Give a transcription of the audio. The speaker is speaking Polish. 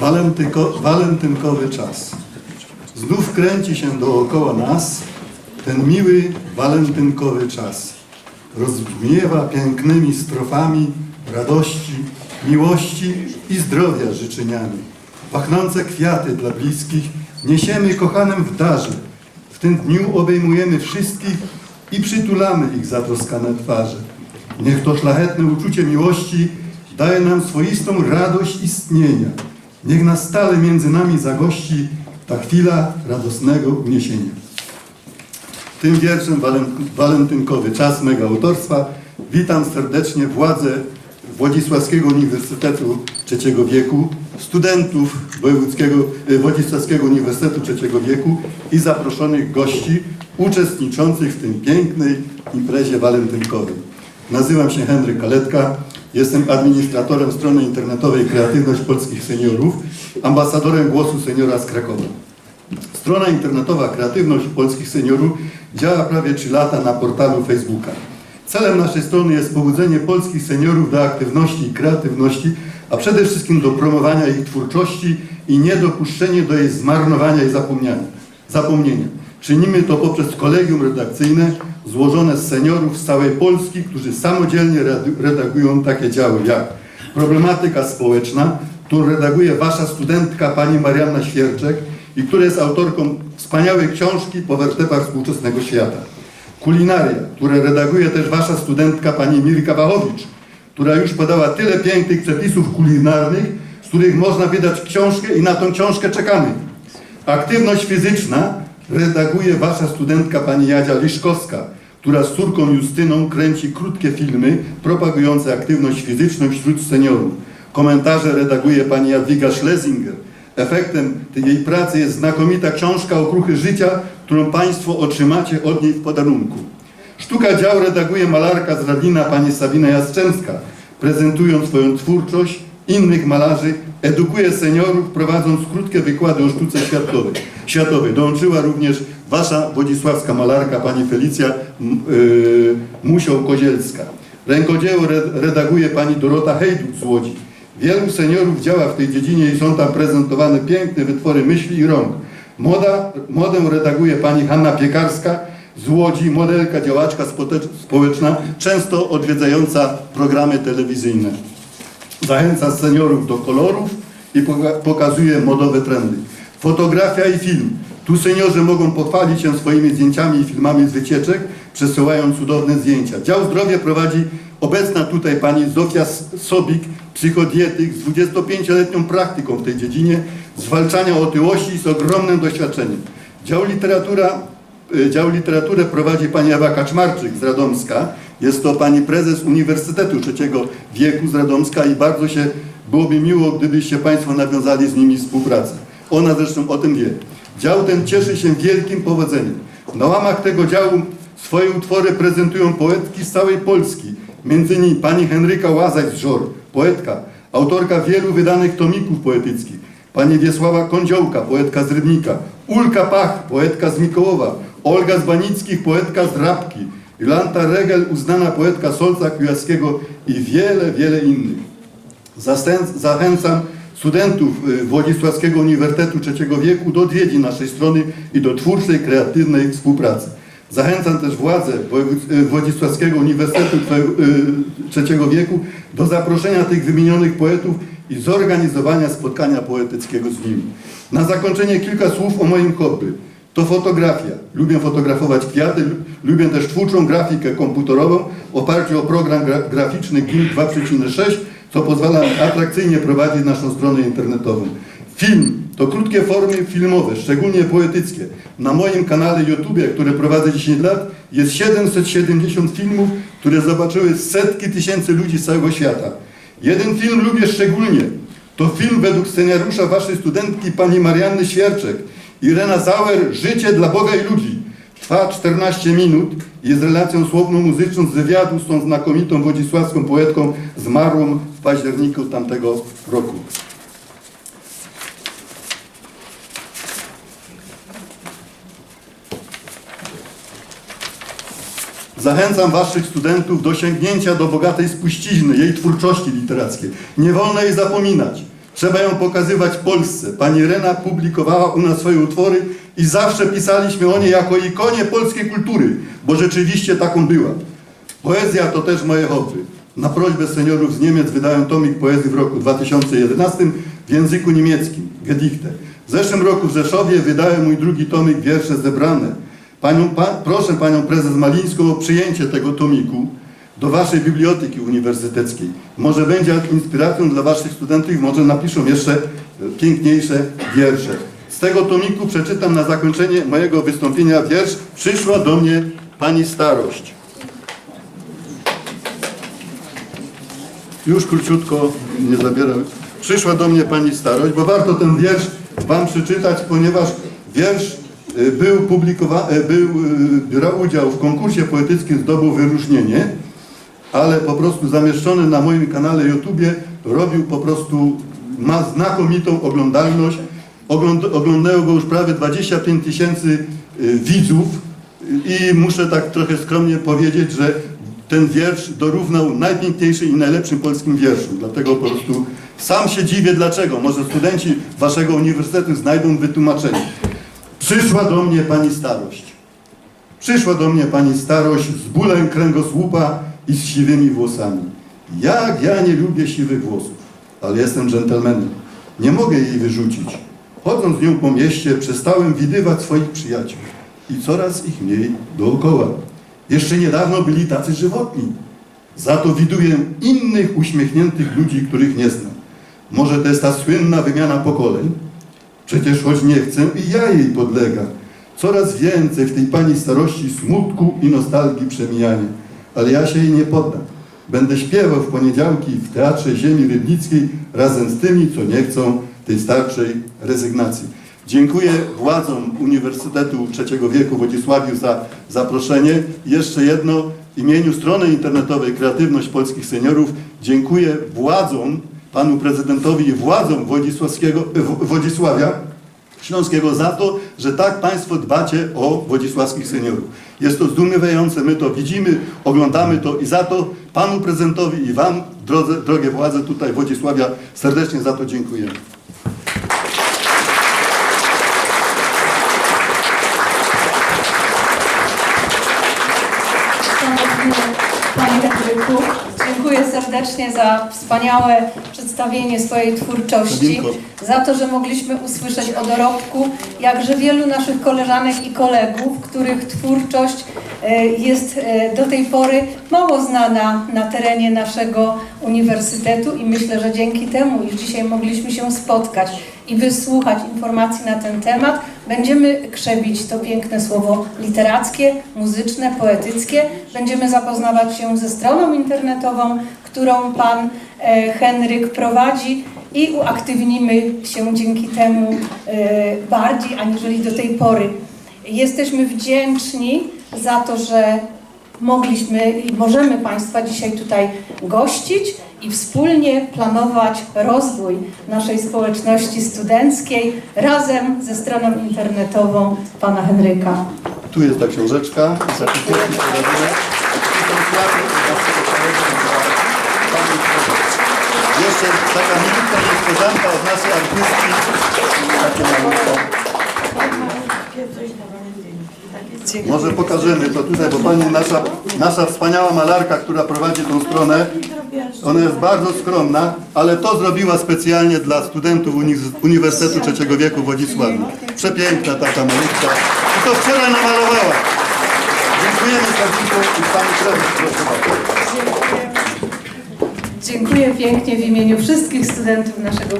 Walentyko, walentynkowy czas. Znów kręci się dookoła nas ten miły walentynkowy czas. Rozbrzmiewa pięknymi strofami radości, miłości i zdrowia życzeniami. Pachnące kwiaty dla bliskich niesiemy kochanym w darze. W tym dniu obejmujemy wszystkich i przytulamy ich zatroskane twarze. Niech to szlachetne uczucie miłości daje nam swoistą radość istnienia. Niech na stale między nami zagości ta chwila radosnego uniesienia. Tym wierszem walent- walentynkowy czas mego autorstwa witam serdecznie władze Władysławskiego Uniwersytetu Trzeciego Wieku, studentów Wojewódzkiego, e, Władysławskiego Uniwersytetu Trzeciego Wieku i zaproszonych gości uczestniczących w tym pięknej imprezie walentynkowej. Nazywam się Henryk Kaletka, jestem administratorem strony internetowej Kreatywność Polskich Seniorów, ambasadorem Głosu Seniora z Krakowa. Strona internetowa Kreatywność Polskich Seniorów działa prawie 3 lata na portalu Facebooka. Celem naszej strony jest pobudzenie polskich seniorów do aktywności i kreatywności, a przede wszystkim do promowania ich twórczości i niedopuszczenie do jej zmarnowania i zapomniania. zapomnienia. Czynimy to poprzez kolegium redakcyjne złożone z seniorów z całej Polski, którzy samodzielnie redagują takie działy jak problematyka społeczna, którą redaguje wasza studentka pani Marianna Świerczek i która jest autorką wspaniałej książki po wertepach współczesnego świata. Kulinaria, które redaguje też wasza studentka pani Mirka Wachowicz, która już podała tyle pięknych przepisów kulinarnych, z których można wydać książkę i na tą książkę czekamy. Aktywność fizyczna redaguje wasza studentka pani Jadzia Liszkowska, która z córką Justyną kręci krótkie filmy propagujące aktywność fizyczną wśród seniorów. Komentarze redaguje pani Jadwiga Schlesinger. Efektem tej jej pracy jest znakomita książka Okruchy Życia, którą Państwo otrzymacie od niej w podarunku. Sztuka dział redaguje malarka z Radlina pani Sabina Jastrzębska, prezentując swoją twórczość innych malarzy, edukuje seniorów, prowadząc krótkie wykłady o sztuce światowej. światowej. Dołączyła również wasza wodzisławska malarka pani Felicja yy, Musią-Kozielska. Rękodzieło re- redaguje pani Dorota Hejduk z Łodzi. Wielu seniorów działa w tej dziedzinie i są tam prezentowane piękne wytwory myśli i rąk. Moda, modę redaguje pani Hanna Piekarska z Łodzi, modelka, działaczka społeczna, często odwiedzająca programy telewizyjne. Zachęca seniorów do kolorów i poka- pokazuje modowe trendy. Fotografia i film. Tu seniorzy mogą pochwalić się swoimi zdjęciami i filmami z wycieczek, przesyłając cudowne zdjęcia. Dział zdrowie prowadzi obecna tutaj pani Zofia Sobik, psychodietyk z 25-letnią praktyką w tej dziedzinie, zwalczania otyłości z ogromnym doświadczeniem. Dział literatura Dział literaturę prowadzi pani Ewa Kaczmarczyk z Radomska. Jest to pani prezes Uniwersytetu Trzeciego Wieku z Radomska i bardzo się byłoby miło, gdybyście państwo nawiązali z nimi współpracę. Ona zresztą o tym wie. Dział ten cieszy się wielkim powodzeniem. Na łamach tego działu swoje utwory prezentują poetki z całej Polski. Między innymi pani Henryka Łazaś z Żor, poetka, autorka wielu wydanych tomików poetyckich. Pani Wiesława Kądziołka, poetka z Rybnika, Ulka Pach, poetka z Mikołowa, Olga z Banickich, poetka z Rabki, Jolanta Regel, uznana poetka Solca Kujawskiego i wiele, wiele innych. Zachęcam studentów y, Władysławskiego Uniwersytetu Trzeciego Wieku do odwiedzi naszej strony i do twórczej, kreatywnej współpracy. Zachęcam też władze Wojewód- y, Uniwersytetu y, Trzeciego Wieku do zaproszenia tych wymienionych poetów i zorganizowania spotkania poetyckiego z nimi. Na zakończenie kilka słów o moim hobby. To fotografia. Lubię fotografować kwiaty, lu- lubię też twórczą grafikę komputerową w oparciu o program gra graficzny GIMP 2.6, co pozwala atrakcyjnie prowadzić naszą stronę internetową. Film to krótkie formy filmowe, szczególnie poetyckie. Na moim kanale YouTube, który prowadzę 10 lat, jest 770 filmów, które zobaczyły setki tysięcy ludzi z całego świata. Jeden film lubię szczególnie. To film według scenariusza waszej studentki pani Marianny Świerczek. Irena Zauer, Życie dla Boga i ludzi. Trwa 14 minut i jest relacją słowno-muzyczną z wywiadu z tą znakomitą wodzisławską poetką zmarłą w październiku tamtego roku. Zachęcam Waszych studentów do sięgnięcia do bogatej spuścizny, jej twórczości literackiej. Nie wolno jej zapominać. Trzeba ją pokazywać Polsce. Pani Rena publikowała u nas swoje utwory i zawsze pisaliśmy o niej jako ikonie polskiej kultury, bo rzeczywiście taką była. Poezja to też moje hobby. Na prośbę seniorów z Niemiec wydałem tomik poezji w roku 2011 w języku niemieckim, Gedichte. W zeszłym roku w Rzeszowie wydałem mój drugi tomik Wiersze zebrane. Panią, pa, proszę Panią Prezes Malińską o przyjęcie tego tomiku do Waszej biblioteki uniwersyteckiej. Może będzie inspiracją dla Waszych studentów i może napiszą jeszcze e, piękniejsze wiersze. Z tego tomiku przeczytam na zakończenie mojego wystąpienia wiersz Przyszła do mnie Pani starość. Już króciutko, nie zabieram. Przyszła do mnie pani starość, bo warto ten wiersz wam przeczytać, ponieważ wiersz y, był publikowany, był, y, brał udział w konkursie poetyckim, zdobył wyróżnienie, ale po prostu zamieszczony na moim kanale YouTubie robił po prostu, ma znakomitą oglądalność. Ogląd, oglądało go już prawie 25 tysięcy y, widzów i muszę tak trochę skromnie powiedzieć, że ten wiersz dorównał najpiękniejszym i najlepszym polskim wierszom. Dlatego po prostu sam się dziwię dlaczego. Może studenci waszego uniwersytetu znajdą wytłumaczenie. Przyszła do mnie pani starość. Przyszła do mnie pani starość z bólem kręgosłupa i z siwymi włosami. Jak ja nie lubię siwych włosów, ale jestem dżentelmenem. Nie mogę jej wyrzucić. Chodząc z nią po mieście, przestałem widywać swoich przyjaciół i coraz ich mniej dookoła. Jeszcze niedawno byli tacy żywotni. Za to widuję innych uśmiechniętych ludzi, których nie znam. Może to jest ta słynna wymiana pokoleń? Przecież choć nie chcę, i ja jej podlegam. Coraz więcej w tej pani starości smutku i nostalgii przemijania. Ale ja się jej nie poddam. Będę śpiewał w poniedziałki w Teatrze Ziemi Rybnickiej razem z tymi, co nie chcą tej starczej rezygnacji. Dziękuję władzom Uniwersytetu Trzeciego Wieku w Wodzisławiu za zaproszenie. Jeszcze jedno, w imieniu strony internetowej Kreatywność Polskich Seniorów dziękuję władzom, panu prezydentowi i władzom Wodzisławskiego, Wodzisławia Śląskiego za to, że tak Państwo dbacie o wodzisławskich seniorów. Jest to zdumiewające, my to widzimy, oglądamy to i za to Panu Prezydentowi i Wam, drodze, drogie władze tutaj Wodzisławia, serdecznie za to dziękujemy. Panie dziękuję serdecznie za wspaniałe przedstawienie swojej twórczości, za to, że mogliśmy usłyszeć o dorobku jakże wielu naszych koleżanek i kolegów, których twórczość e, jest e, do tej pory mało znana na terenie naszego uniwersytetu i myślę, że dzięki temu, iż dzisiaj mogliśmy się spotkać i wysłuchać informacji na ten temat, będziemy krzewić to piękne słowo literackie, muzyczne, poetyckie. Będziemy zapoznawać się ze stroną internetową, którą Pan e, Henryk prowadzi i uaktywnimy się dzięki temu e, bardziej aniżeli do tej pory. Jesteśmy wdzięczni za to, że mogliśmy i możemy Państwa dzisiaj tutaj gościć i wspólnie planować rozwój naszej społeczności studenckiej razem ze stroną internetową Pana Henryka. Tu jest ta książeczka. Zapisujemy. Jeszcze taka milutka niespodzianka od naszej artystki. Może pokażemy to tutaj, bo pani nasza, nasza wspaniała malarka, która prowadzi tą stronę, ona jest bardzo skromna, ale to zrobiła specjalnie dla studentów Uni- Uniwersytetu Trzeciego Wieku w Wodzisławiu. Przepiękna taka malutka. I to wczoraj namalowała. Dziękujemy Sabinku i Pani Prezes. Dziękuję pięknie w imieniu wszystkich studentów naszego